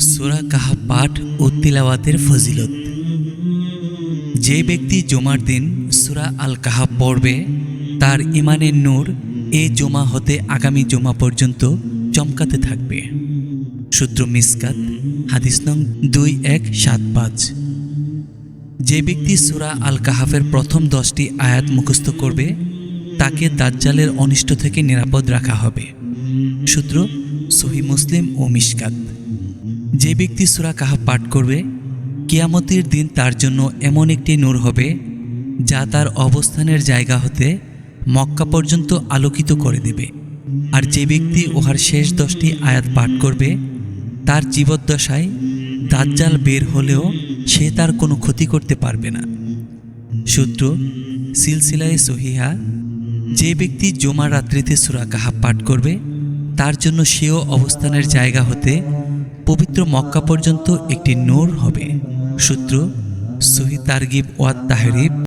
সুরা কাহা পাঠ ও তিলাওয়াতের ফজিলত। যে ব্যক্তি জমার দিন সুরা আল কাহা পড়বে, তার ইমানের নূর এ জমা হতে আগামী জমা পর্যন্ত চমকাতে থাকবে। সূত্র মিসকাত, হাদিস নং দুই এক সাত পাঁচ। যে ব্যক্তি সুরা আল কাহাফের প্রথম দশটি আয়াত মুখস্থ করবে, তাকে দাজ্জালের অনিষ্ট থেকে নিরাপদ রাখা হবে। সূত্র সহি মুসলিম ও মিশকাত যে ব্যক্তি সুরা কাহাফ পাঠ করবে, কিয়ামতের দিন তার জন্য এমন একটি নূর হবে, যা তার অবস্থানের জায়গা হতে মক্কা পর্যন্ত আলোকিত করে দেবে। আর যে ব্যক্তি উহার শেষ দশটি আয়াত পাঠ করবে, তার জীবদ্দশায় দাজ্জাল বের হলেও সে তার কোনো ক্ষতি করতে পারবে না। সূত্র সিলসিলায় সহিহা, যে ব্যক্তি জমা রাত্রিতে সুরা কাহাব পাঠ করবে, তার জন্য সেও অবস্থানের জায়গা হতে পবিত্র মক্কা পর্যন্ত একটি নূর হবে। সূত্র সহি তারগিব ওয়াত তাহরিব